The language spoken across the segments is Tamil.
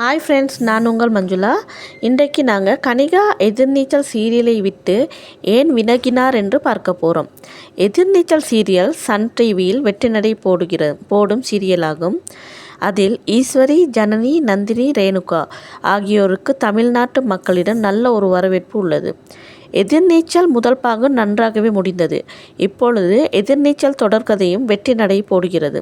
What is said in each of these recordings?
ஹாய் ஃப்ரெண்ட்ஸ் நான் உங்கள் மஞ்சுளா. இன்றைக்கு நாங்கள் கனிகா எதிர்நீச்சல் சீரியலை விட்டு ஏன் வினகினார் என்று பார்க்க போகிறோம் எதிர்நீச்சல் சீரியல் சன் டிவியில் வெற்றிநடை போடுகிற போடும் சீரியலாகும். அதில் ஈஸ்வரி ஜனனி நந்தினி ரேணுகா ஆகியோருக்கு தமிழ்நாட்டு மக்களிடம் நல்ல ஒரு வரவேற்பு உள்ளது. எதிர்நீச்சல் முதல் பாகம் நன்றாகவே முடிந்தது. இப்பொழுது எதிர்நீச்சல் தொடர்கதையும் வெற்றி நடை போடுகிறது.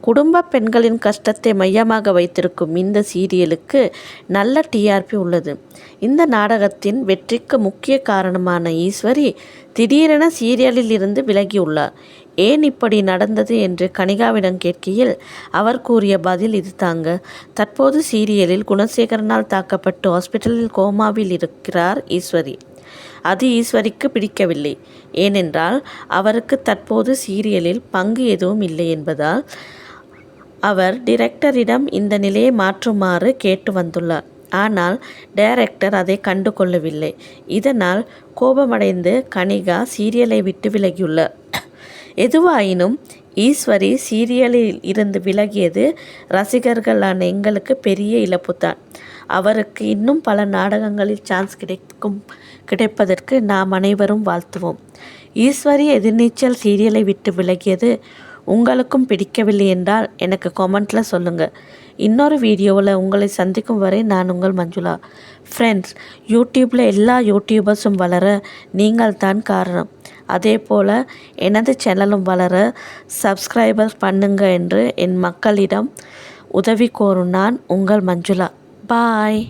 குடும்ப பெண்களின் கஷ்டத்தை மையமாக வைத்திருக்கும் இந்த சீரியலுக்கு நல்ல டிஆர்பி உள்ளது. இந்த நாடகத்தின் வெற்றிக்கு முக்கிய காரணமான ஈஸ்வரி திடீரென சீரியலில் இருந்து விலகியுள்ளார். ஏன் இப்படி நடந்தது என்று கனிகாவிடம் கேட்கையில் அவர் கூறிய பதில் இது தாங்க தற்போது சீரியலில் குணசேகரனால் தாக்கப்பட்டு ஹாஸ்பிட்டலில் கோமாவில் இருக்கிறார் ஈஸ்வரி. அது ஈஸ்வரிக்கு பிடிக்கவில்லை. ஏனென்றால் அவருக்கு தற்போது சீரியலில் பங்கு எதுவும் இல்லை என்பதால் அவர் டிரெக்டரிடம் இந்த நிலையை மாற்றுமாறு கேட்டு வந்துள்ளார். ஆனால் டைரக்டர் அதை கண்டு கொள்ளவில்லை. இதனால் கோபமடைந்து கனிகா சீரியலை விட்டு விலகியுள்ளார். எதுவாயினும் ஈஸ்வரி சீரியலில் இருந்து விலகியது ரசிகர்களான எங்களுக்கு பெரிய இழப்புத்தான் அவருக்கு இன்னும் பல நாடகங்களில் சான்ஸ் கிடைக்கும் கிடைப்பதற்கு நாம் அனைவரும் வாழ்த்துவோம். ஈஸ்வரி எதிர்நீச்சல் சீரியலை விட்டு விலகியது உங்களுக்கும் பிடிக்கவில்லை என்றால் எனக்கு கமெண்ட்டில் சொல்லுங்கள் இன்னொரு வீடியோவில் உங்களை சந்திக்கும் வரை நான் உங்கள் மஞ்சுளா. ஃப்ரெண்ட்ஸ் யூடியூப்பில் எல்லா யூடியூபர்ஸும் வளர நீங்கள் தான் காரணம். அதே போல் எனது சேனலும் வளர சப்ஸ்கிரைபர் பண்ணுங்க என்று என் மக்களிடம் உதவி கோரும் நான் உங்கள் மஞ்சுளா. பாய்